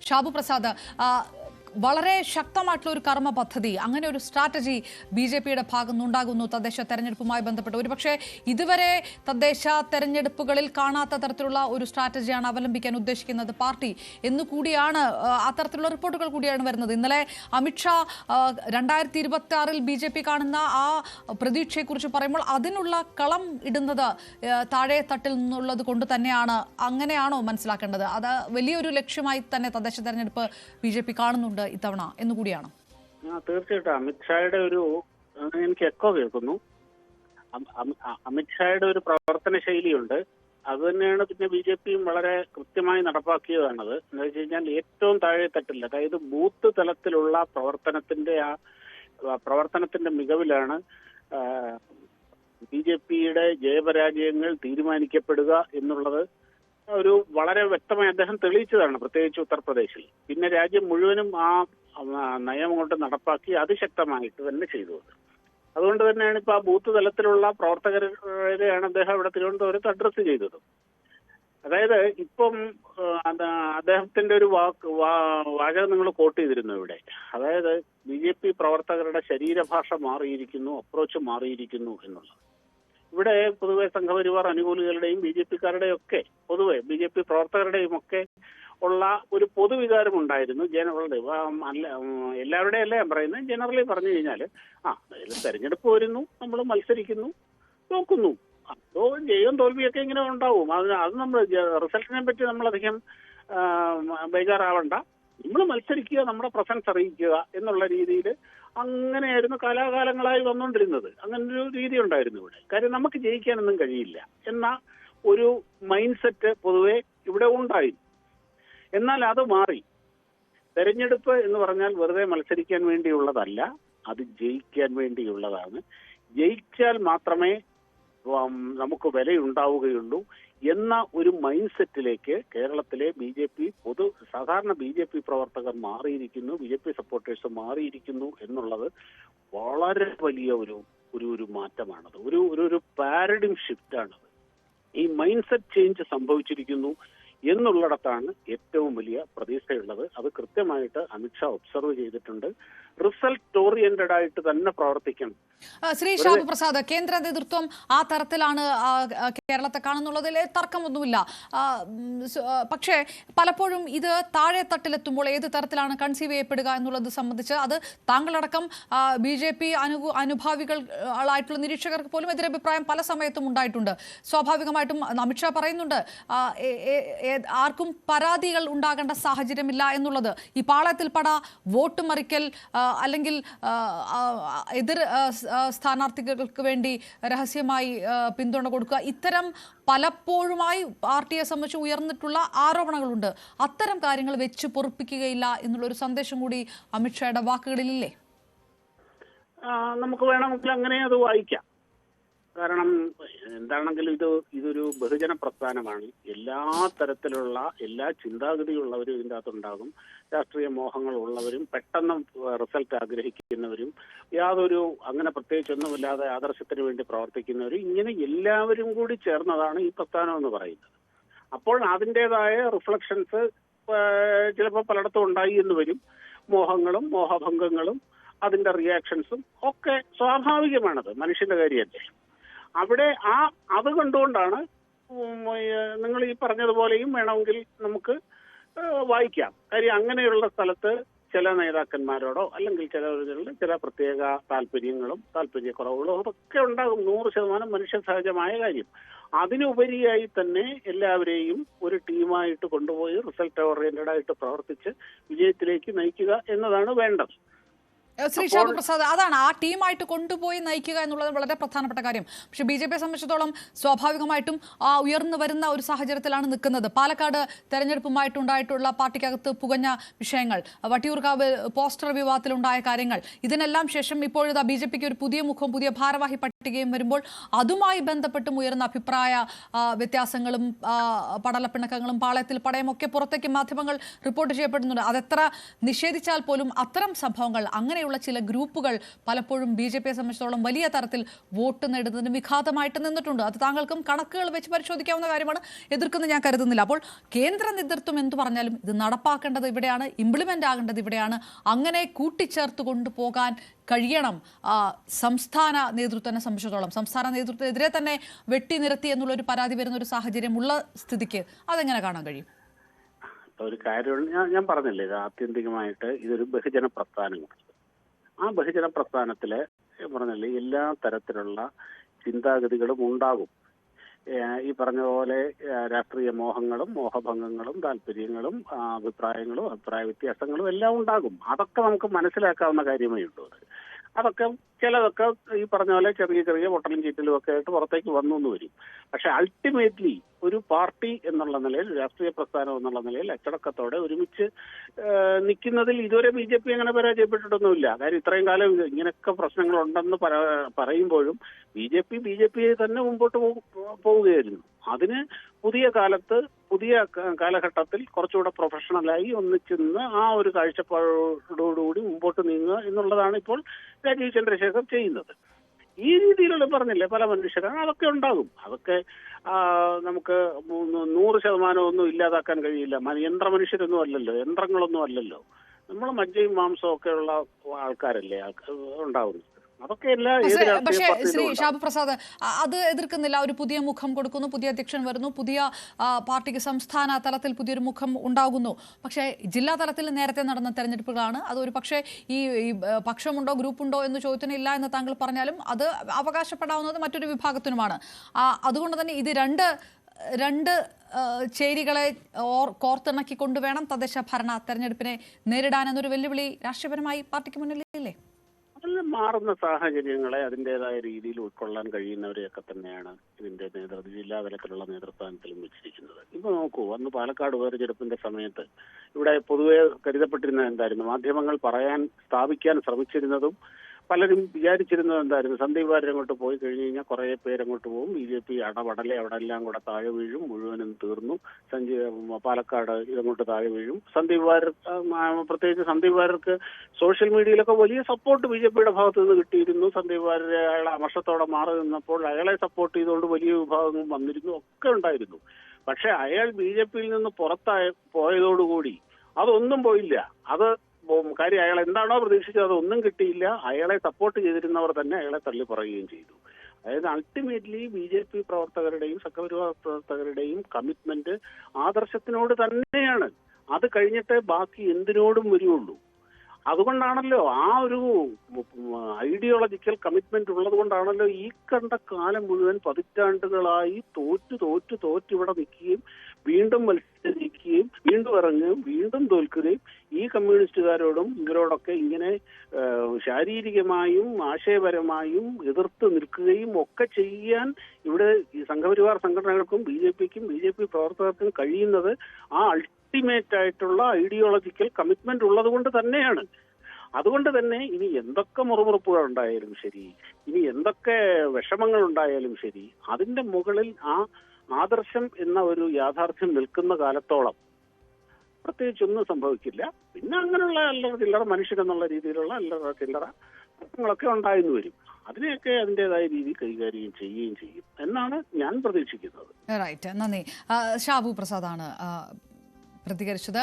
ഷാബു പ്രസാദ് ആ, വളരെ ശക്തമായിട്ടുള്ള ഒരു കർമ്മ പദ്ധതി അങ്ങനെ ഒരു സ്ട്രാറ്റജി ബി ജെ പിയുടെ ഭാഗത്തു നിന്നുണ്ടാകുന്നു തദ്ദേശ തെരഞ്ഞെടുപ്പുമായി ബന്ധപ്പെട്ട്. ഒരുപക്ഷെ ഇതുവരെ തദ്ദേശ തെരഞ്ഞെടുപ്പുകളിൽ കാണാത്ത തരത്തിലുള്ള ഒരു സ്ട്രാറ്റജിയാണ് അവലംബിക്കാൻ ഉദ്ദേശിക്കുന്നത് പാർട്ടി എന്നുകൂടിയാണ് അത്തരത്തിലുള്ള റിപ്പോർട്ടുകൾ കൂടിയാണ് വരുന്നത്. ഇന്നലെ അമിത്ഷാ രണ്ടായിരത്തി ഇരുപത്തി ആറിൽ ബി ജെ പി കാണുന്ന ആ പ്രതീക്ഷയെക്കുറിച്ച് പറയുമ്പോൾ അതിനുള്ള കളം ഇടുന്നത് താഴെ തട്ടിൽ നിന്നുള്ളത് കൊണ്ട് തന്നെയാണ്. അങ്ങനെയാണോ മനസ്സിലാക്കേണ്ടത്? അത് വലിയൊരു ലക്ഷ്യമായി തന്നെ തദ്ദേശ തെരഞ്ഞെടുപ്പ് ബി ജെ പി കാണുന്നുണ്ട്. ഇത്തവണ എന്നുകൂടിയാണ് തീർച്ചയായിട്ടും. അമിത്ഷായുടെ ഒരു എനിക്ക് എക്കോ കേൾക്കുന്നു. അമിത്ഷായുടെ ഒരു പ്രവർത്തന ശൈലിയുണ്ട്. അത് തന്നെയാണ് പിന്നെ ബി ജെ പിയും വളരെ കൃത്യമായി നടപ്പാക്കിയതാണത്. എന്ന് വെച്ച് കഴിഞ്ഞാൽ ഏറ്റവും താഴെ തട്ടില്ല അതായത് ബൂത്ത് തലത്തിലുള്ള പ്രവർത്തനത്തിന്റെ ആ പ്രവർത്തനത്തിന്റെ മികവിലാണ് ബി ജെ പിയുടെ ജയപരാജയങ്ങൾ തീരുമാനിക്കപ്പെടുക എന്നുള്ളത് ഒരു വളരെ വ്യക്തമായി അദ്ദേഹം തെളിയിച്ചതാണ് പ്രത്യേകിച്ച് ഉത്തർപ്രദേശിൽ. പിന്നെ രാജ്യം മുഴുവനും ആ നയം കൊണ്ട് നടപ്പാക്കി അതിശക്തമായിട്ട് തന്നെ ചെയ്തു അത്. അതുകൊണ്ട് തന്നെയാണ് ഇപ്പൊ ആ ബൂത്ത് തലത്തിലുള്ള പ്രവർത്തകരെയാണ് അദ്ദേഹം ഇവിടെ തിരുവനന്തപുരത്ത് അഡ്രസ്സ് ചെയ്തത്. അതായത് ഇപ്പം അദ്ദേഹത്തിന്റെ ഒരു വാക്ക് വാചകം നിങ്ങൾ കോട്ട് ചെയ്തിരുന്നു ഇവിടെ. അതായത് ബി ജെ പി പ്രവർത്തകരുടെ ശരീരഭാഷ മാറിയിരിക്കുന്നു അപ്രോച്ച് മാറിയിരിക്കുന്നു എന്നുള്ളത്. ഇവിടെ പൊതുവെ സംഘപരിവാർ അനുകൂലികളുടെയും ബി ജെ പിക്കാരുടെയും ഒക്കെ പൊതുവെ ബി ജെ പി പ്രവർത്തകരുടെയും ഒക്കെ ഉള്ള ഒരു പൊതുവികാരം ഉണ്ടായിരുന്നു ജനങ്ങളുടെ അല്ല എല്ലാവരുടെയും അല്ല ഞാൻ പറയുന്നത്? ജനറലി പറഞ്ഞു കഴിഞ്ഞാൽ ആ തെരഞ്ഞെടുപ്പ് വരുന്നു നമ്മൾ മത്സരിക്കുന്നു നോക്കുന്നു. അപ്പോ ജയവും തോൽവിയൊക്കെ ഇങ്ങനെ ഉണ്ടാവും. അത് അത് നമ്മൾ റിസൾട്ടിനെ പറ്റി നമ്മളധികം ബേജാറാവണ്ട. നമ്മൾ മത്സരിക്കുക നമ്മുടെ പ്രസൻസ് അറിയിക്കുക എന്നുള്ള രീതിയിൽ അങ്ങനെയായിരുന്നു കാലാകാലങ്ങളായി വന്നുകൊണ്ടിരുന്നത് അങ്ങനെ ഒരു രീതി ഉണ്ടായിരുന്നു ഇവിടെ. കാര്യം നമുക്ക് ജയിക്കാനൊന്നും കഴിയില്ല. എന്ന ഒരു മൈൻഡ് സെറ്റ് പൊതുവെ ഇവിടെ ഉണ്ടായി എന്നാൽ അത് മാറി. തെരഞ്ഞെടുപ്പ് എന്ന് പറഞ്ഞാൽ വെറുതെ മത്സരിക്കാൻ വേണ്ടിയുള്ളതല്ല അത് ജയിക്കാൻ വേണ്ടിയുള്ളതാണ്. ജയിച്ചാൽ മാത്രമേ നമുക്ക് വിലയുണ്ടാവുകയുള്ളൂ എന്ന ഒരു മൈൻഡ് സെറ്റിലേക്ക് കേരളത്തിലെ ബി ജെ പി പൊതു സാധാരണ ബി ജെ പി പ്രവർത്തകർ മാറിയിരിക്കുന്നു ബി ജെ പി സപ്പോർട്ടേഴ്സ് മാറിയിരിക്കുന്നു എന്നുള്ളത് വളരെ വലിയ ഒരു ഒരു ഒരു മാറ്റമാണത്. ഒരു ഒരു ഒരു പാരഡിം ഷിഫ്റ്റ് ആണത്. ഈ മൈൻഡ് സെറ്റ് ചേഞ്ച് സംഭവിച്ചിരിക്കുന്നു. എന്നുള്ളിടത്താണ് ഏറ്റവും വലിയ പ്രതീക്ഷയുള്ളത്. അത് കൃത്യമായിട്ട് അമിത്ഷാ ഒബ്സർവ് ചെയ്തിട്ടുണ്ട്. റിസൾട്ട് ഓറിയന്റഡ് ആയിട്ട് തന്നെ പ്രവർത്തിക്കണം. ശ്രീ ഷാബു പ്രസാദ് കേന്ദ്ര നേതൃത്വം ആ തരത്തിലാണ് കേരളത്തെ കാണുന്നുള്ളതിൽ തർക്കമൊന്നുമില്ല. പക്ഷേ പലപ്പോഴും ഇത് താഴെ തട്ടിലെത്തുമ്പോൾ ഏത് തരത്തിലാണ് കൺസീവ് ചെയ്യപ്പെടുക എന്നുള്ളത് സംബന്ധിച്ച് അത് താങ്കളടക്കം ബി ജെ പി അനു ആയിട്ടുള്ള നിരീക്ഷകർക്ക് പോലും എതിരഭിപ്രായം പല സമയത്തും ഉണ്ടായിട്ടുണ്ട്. സ്വാഭാവികമായിട്ടും അമിത്ഷാ പറയുന്നുണ്ട് ആർക്കും പരാതികൾ ഉണ്ടാകേണ്ട സാഹചര്യമില്ല എന്നുള്ളത്. ഈ പാളയത്തിൽപ്പെട വോട്ട് മറിക്കൽ അല്ലെങ്കിൽ എതിർ സ്ഥാനാർത്ഥികൾക്ക് വേണ്ടി രഹസ്യമായി പിന്തുണ കൊടുക്കുക. ഇത്തരം പലപ്പോഴുമായി പാർട്ടിയെ സംബന്ധിച്ച് ഉയർന്നിട്ടുള്ള ആരോപണങ്ങളുണ്ട്. അത്തരം കാര്യങ്ങൾ വെച്ച് പൊറുപ്പിക്കുകയില്ല എന്നുള്ളൊരു സന്ദേശം കൂടി അമിത്ഷായുടെ വാക്കുകളിലില്ലേ? നമുക്ക് വേണമെങ്കിൽ അങ്ങനെ അത് വായിക്കാം. കാരണം എന്താണെങ്കിലും ഇത് ഇതൊരു ബഹുജന പ്രസ്ഥാനമാണ്. എല്ലാ തരത്തിലുള്ള എല്ലാ ചിന്താഗതിയുള്ളവരും ഇതിന്റെ അകത്തുണ്ടാകും രാഷ്ട്രീയ മോഹങ്ങൾ ഉള്ളവരും പെട്ടെന്ന് റിസൾട്ട് ആഗ്രഹിക്കുന്നവരും യാതൊരു അങ്ങനെ പ്രത്യേകിച്ചൊന്നുമില്ലാതെ ആദർശത്തിന് വേണ്ടി പ്രവർത്തിക്കുന്നവരും ഇങ്ങനെ എല്ലാവരും കൂടി ചേർന്നതാണ് ഈ പ്രസ്ഥാനം എന്ന് പറയുന്നത്. അപ്പോൾ അതിന്റെതായ റിഫ്ലക്ഷൻസ് ചിലപ്പോൾ പലയിടത്തും ഉണ്ടായി എന്ന് വരും. മോഹങ്ങളും മോഹഭംഗങ്ങളും അതിന്റെ റിയാക്ഷൻസും ഒക്കെ സ്വാഭാവികമാണത്. മനുഷ്യന്റെ കാര്യമല്ലേ? അവിടെ ആ അത് കണ്ടുകൊണ്ടാണ് നിങ്ങൾ ഈ പറഞ്ഞതുപോലെയും വേണമെങ്കിൽ നമുക്ക് വായിക്കാം. കാര്യം അങ്ങനെയുള്ള സ്ഥലത്ത് ചില നേതാക്കന്മാരോടോ അല്ലെങ്കിൽ ചിലവരുടെ ചില പ്രത്യേക താല്പര്യങ്ങളും താല്പര്യക്കുറവുകളും അതൊക്കെ ഉണ്ടാകും. നൂറ് ശതമാനം മനുഷ്യ സഹജമായ കാര്യം. അതിനുപരിയായി തന്നെ എല്ലാവരെയും ഒരു ടീമായിട്ട് കൊണ്ടുപോയി റിസൾട്ട് ഓറിയന്റഡ് ആയിട്ട് പ്രവർത്തിച്ച് വിജയത്തിലേക്ക് നയിക്കുക എന്നതാണ് വേണ്ടത്. ശ്രീ ഷാബു പ്രസാദ് അതാണ് ആ ടീമായിട്ട് കൊണ്ടുപോയി നയിക്കുക എന്നുള്ളത് വളരെ പ്രധാനപ്പെട്ട കാര്യം. പക്ഷെ ബി ജെ പിയെ സംബന്ധിച്ചിടത്തോളം സ്വാഭാവികമായിട്ടും ആ ഉയർന്നു വരുന്ന ഒരു സാഹചര്യത്തിലാണ് നിൽക്കുന്നത്. പാലക്കാട് തെരഞ്ഞെടുപ്പുമായിട്ടുണ്ടായിട്ടുള്ള പാർട്ടിക്കകത്ത് പുകഞ്ഞ വിഷയങ്ങൾ വട്ടിയൂർക്കാവ് പോസ്റ്റർ വിവാദത്തിലുണ്ടായ കാര്യങ്ങൾ ഇതിനെല്ലാം ശേഷം ഇപ്പോഴിതാ ബി ജെ പിക്ക് ഒരു പുതിയ മുഖം പുതിയ ഭാരവാഹി പട്ടികയും വരുമ്പോൾ അതുമായി ബന്ധപ്പെട്ടും ഉയർന്ന അഭിപ്രായ വ്യത്യാസങ്ങളും പടലപ്പിണക്കങ്ങളും പാളയത്തിൽ പടയും ഒക്കെ പുറത്തേക്ക് മാധ്യമങ്ങൾ റിപ്പോർട്ട് ചെയ്യപ്പെടുന്നുണ്ട്. അതെത്ര നിഷേധിച്ചാൽ പോലും അത്തരം സംഭവങ്ങൾ അങ്ങനെയുള്ള അങ്ങനെയുള്ള ചില ഗ്രൂപ്പുകൾ പലപ്പോഴും ബി ജെ പിയെ സംബന്ധിച്ചിടത്തോളം വലിയ തരത്തിൽ വോട്ട് നേടുന്നതിന് വിഘാതമായിട്ട് നിന്നിട്ടുണ്ട്. അത് താങ്കൾക്കും കണക്കുകൾ വെച്ച് പരിശോധിക്കാവുന്ന കാര്യമാണ്. എതിർക്കുന്നത് ഞാൻ കരുതുന്നില്ല. അപ്പോൾ കേന്ദ്ര നേതൃത്വം എന്ത് പറഞ്ഞാലും ഇത് നടപ്പാക്കേണ്ടത് ഇവിടെയാണ് ഇംപ്ലിമെന്റ് ആകേണ്ടത് ഇവിടെയാണ്. അങ്ങനെ കൂട്ടിച്ചേർത്ത് കൊണ്ടുപോകാൻ കഴിയണം. സംസ്ഥാന നേതൃത്വത്തിനെ സംബന്ധിച്ചിടത്തോളം. സംസ്ഥാന നേതൃത്വത്തിനെതിരെ തന്നെ വെട്ടി നിരത്തി എന്നുള്ളൊരു പരാതി വരുന്ന ഒരു സാഹചര്യമുള്ള സ്ഥിതിക്ക് അതെങ്ങനെ കാണാൻ കഴിയും? ഒരു കാര്യം ഞാൻ ഞാൻ പറഞ്ഞില്ലേ ഇത് ആത്യന്തികമായിട്ട് ഇതൊരു ബഹുജന പ്രസ്ഥാനമാണ്. ആ ബഹുജന പ്രസ്ഥാനത്തിൽ പറഞ്ഞല്ലേ എല്ലാ തരത്തിലുള്ള ചിന്താഗതികളും ഉണ്ടാകും. ഈ പറഞ്ഞ പോലെ രാഷ്ട്രീയ മോഹങ്ങളും മോഹഭംഗങ്ങളും താല്പര്യങ്ങളും അഭിപ്രായങ്ങളും അഭിപ്രായ വ്യത്യാസങ്ങളും എല്ലാം ഉണ്ടാകും. അതൊക്കെ നമുക്ക് മനസ്സിലാക്കാവുന്ന കാര്യമേ ഉള്ളൂ അതൊക്കെ ചിലതൊക്കെ ഈ പറഞ്ഞ പോലെ ചെറിയ ചെറിയ പൊട്ടലും ചീറ്റലും ഒക്കെ ആയിട്ട് പുറത്തേക്ക് വന്നു എന്ന് വരും. പക്ഷെ അൾട്ടിമേറ്റ്ലി ഒരു പാർട്ടി എന്നുള്ള നിലയിൽ രാഷ്ട്രീയ പ്രസ്ഥാനം എന്നുള്ള നിലയിൽ അച്ചടക്കത്തോടെ ഒരുമിച്ച് നിൽക്കുന്നതിൽ ഇതുവരെ ബി ജെ പി അങ്ങനെ പരാജയപ്പെട്ടിട്ടൊന്നുമില്ല. കാര്യം ഇത്രയും കാലം ഇങ്ങനെയൊക്കെ പ്രശ്നങ്ങളുണ്ടെന്ന് പറ- പറയുമ്പോഴും B J P B J P തന്നെ മുമ്പോട്ട് പോവുകയായിരുന്നു. അതിന് പുതിയ കാലത്ത് പുതിയ കാലഘട്ടത്തിൽ കുറച്ചുകൂടെ പ്രൊഫഷണലായി ഒന്നിച്ചെന്ന് ആ ഒരു കാഴ്ചപ്പാടോടുകൂടി മുമ്പോട്ട് നീങ്ങുക എന്നുള്ളതാണ് ഇപ്പോൾ രാജീവ് ചന്ദ്രശേഖർ ചെയ്യുന്നത്. ഈ രീതിയിലുള്ള പറഞ്ഞില്ലേ പല മനുഷ്യരാണ് അതൊക്കെ ഉണ്ടാകും. അതൊക്കെ നമുക്ക് നൂറ് ശതമാനം ഒന്നും ഇല്ലാതാക്കാൻ കഴിയില്ല. യന്ത്ര മനുഷ്യരൊന്നും അല്ലല്ലോ യന്ത്രങ്ങളൊന്നും അല്ലല്ലോ. നമ്മൾ മജ്ജയും മാംസവും ഒക്കെ ഉള്ള ആൾക്കാരല്ലേ ഉണ്ടാവുന്നു പക്ഷേ- ശ്രീ. ഷാബു പ്രസാദ് അത് എതിർക്കുന്നില്ല. ഒരു പുതിയ മുഖം കൊടുക്കുന്നു പുതിയ അധ്യക്ഷൻ വരുന്നു പുതിയ പാർട്ടിക്ക് സംസ്ഥാന തലത്തിൽ പുതിയൊരു മുഖം ഉണ്ടാകുന്നു. പക്ഷേ ജില്ലാ തലത്തിൽ നേരത്തെ നടന്ന തെരഞ്ഞെടുപ്പുകളാണ്. അത് ഒരു പക്ഷേ ഈ പക്ഷമുണ്ടോ ഗ്രൂപ്പുണ്ടോ എന്ന് ചോദ്യത്തിന് ഇല്ല എന്ന് താങ്കൾ പറഞ്ഞാലും അത് അവകാശപ്പെടാവുന്നത് മറ്റൊരു വിഭാഗത്തിനുമാണ്. അതുകൊണ്ട് തന്നെ ഇത് രണ്ട് രണ്ട് ചേരികളെ ഓർ കോർത്തിണക്കി കൊണ്ടുവേണം തദ്ദേശ ഭരണ തെരഞ്ഞെടുപ്പിനെ നേരിടാൻ എന്നൊരു വെല്ലുവിളി രാഷ്ട്രീയപരമായി പാർട്ടിക്ക് മുന്നിലില്ലേ? മാറുന്ന സാഹചര്യങ്ങളെ അതിന്റെതായ രീതിയിൽ ഉൾക്കൊള്ളാൻ കഴിയുന്നവരെയൊക്കെ തന്നെയാണ് ഇതിന്റെ നേതൃത്വ ജില്ലാ തലത്തിലുള്ള നേതൃസ്ഥാനത്തിലും വെച്ചിരിക്കുന്നത്. ഇപ്പൊ നോക്കൂ അന്ന് പാലക്കാട് ഉപതെരഞ്ഞെടുപ്പിന്റെ സമയത്ത് ഇവിടെ പൊതുവെ കരുതപ്പെട്ടിരുന്നത് എന്തായിരുന്നു? മാധ്യമങ്ങൾ പറയാൻ സ്ഥാപിക്കാൻ ശ്രമിച്ചിരുന്നതും പലരും വിചാരിച്ചിരുന്നത് എന്തായിരുന്നു? സന്ദീപ് വാര്യർ അങ്ങോട്ട് പോയി കഴിഞ്ഞു കഴിഞ്ഞാൽ കുറെ പേരങ്ങോട്ട് പോകും. ബി ജെ പി അടപടലെ അവിടെ എല്ലാം കൂടെ താഴെ വീഴും. മുഴുവനും തീർന്നു. സഞ്ജീവ് പാലക്കാട് ഇതങ്ങോട്ട് താഴെ വീഴും. സന്ദീപ് വാര്യർ പ്രത്യേകിച്ച് സന്ദീപ് വാര്യർക്ക് സോഷ്യൽ മീഡിയയിലൊക്കെ വലിയ സപ്പോർട്ട് ബി ജെ പിയുടെ ഭാഗത്ത് നിന്ന് കിട്ടിയിരുന്നു. സന്ദീപ് വാര്യർ അയാളെ അമർഷത്തോടെ മാറി നിന്നപ്പോൾ അയാളെ സപ്പോർട്ട് ചെയ്തുകൊണ്ട് വലിയ വിഭാഗങ്ങൾ വന്നിരുന്നു. ഒക്കെ ഉണ്ടായിരുന്നു. പക്ഷെ അയാൾ ബി ജെ പിയിൽ നിന്ന് പുറത്തായ പോയതോടുകൂടി അതൊന്നും പോയില്ല. അത് കാര്യം അയാൾ എന്താണോ പ്രതീക്ഷിച്ചത് അതൊന്നും കിട്ടിയില്ല. അയാളെ സപ്പോർട്ട് ചെയ്തിരുന്നവർ തന്നെ അയാളെ തള്ളി പറയുകയും ചെയ്തു. അതായത് അൾട്ടിമേറ്റ്ലി ബി ജെ പി പ്രവർത്തകരുടെയും സംഘപരിവാർ പ്രവർത്തകരുടെയും കമ്മിറ്റ്മെന്റ് ആദർശത്തിനോട് തന്നെയാണ്. അത് കഴിഞ്ഞിട്ട് ബാക്കി എന്തിനോടും വരികയുള്ളൂ. അതുകൊണ്ടാണല്ലോ ആ ഒരു ഐഡിയോളജിക്കൽ കമ്മിറ്റ്മെന്റ് ഉള്ളത് കൊണ്ടാണല്ലോ ഈ കണ്ട കാലം മുഴുവൻ പതിറ്റാണ്ടുകളായി തോറ്റു തോറ്റു തോറ്റ് ഇവിടെ നിൽക്കുകയും വീണ്ടും മത്സരിക്കുകയും വീണ്ടും ഇറങ്ങുകയും വീണ്ടും തോൽക്കുകയും ഈ കമ്മ്യൂണിസ്റ്റുകാരോടും ഇവരോടൊക്കെ ഇങ്ങനെ ശാരീരികമായും ആശയപരമായും എതിർത്ത് നിൽക്കുകയും ഒക്കെ ചെയ്യാൻ ഇവിടെ ഈ സംഘപരിവാർ സംഘടനകൾക്കും ബി ജെ പിക്കും ബി ജെ പി പ്രവർത്തകർക്കും കഴിയുന്നത് ആ അൾട്ടിമേറ്റ് ആയിട്ടുള്ള ഐഡിയോളജിക്കൽ കമ്മിറ്റ്മെന്റ് ഉള്ളത് കൊണ്ട് തന്നെയാണ്. അതുകൊണ്ട് തന്നെ ഇനി എന്തൊക്കെ മുറുമുറുപ്പുകൾ ഉണ്ടായാലും ശരി ഇനി എന്തൊക്കെ വിഷമങ്ങൾ ഉണ്ടായാലും ശരി അതിന്റെ മുകളിൽ ആ ആദർശം എന്ന ഒരു യാഥാർത്ഥ്യം നിൽക്കുന്ന കാലത്തോളം പ്രത്യേകിച്ച് ഒന്നും സംഭവിക്കില്ല. പിന്നെ അങ്ങനെയുള്ള അല്ലറ ചില്ലറ മനുഷ്യരെന്നുള്ള രീതിയിലുള്ള അല്ലറ ചില്ലറ പ്രശ്നങ്ങളൊക്കെ ഉണ്ടായെന്ന് വരും. അതിനെയൊക്കെ അതിന്റെതായ രീതിയിൽ കൈകാര്യം ചെയ്യുകയും ചെയ്യും എന്നാണ് ഞാൻ പ്രതീക്ഷിക്കുന്നത്. റൈറ്റ് നന്ദി. ഷാബു പ്രസാദാണ് ആണ് പ്രതികരിച്ചത്.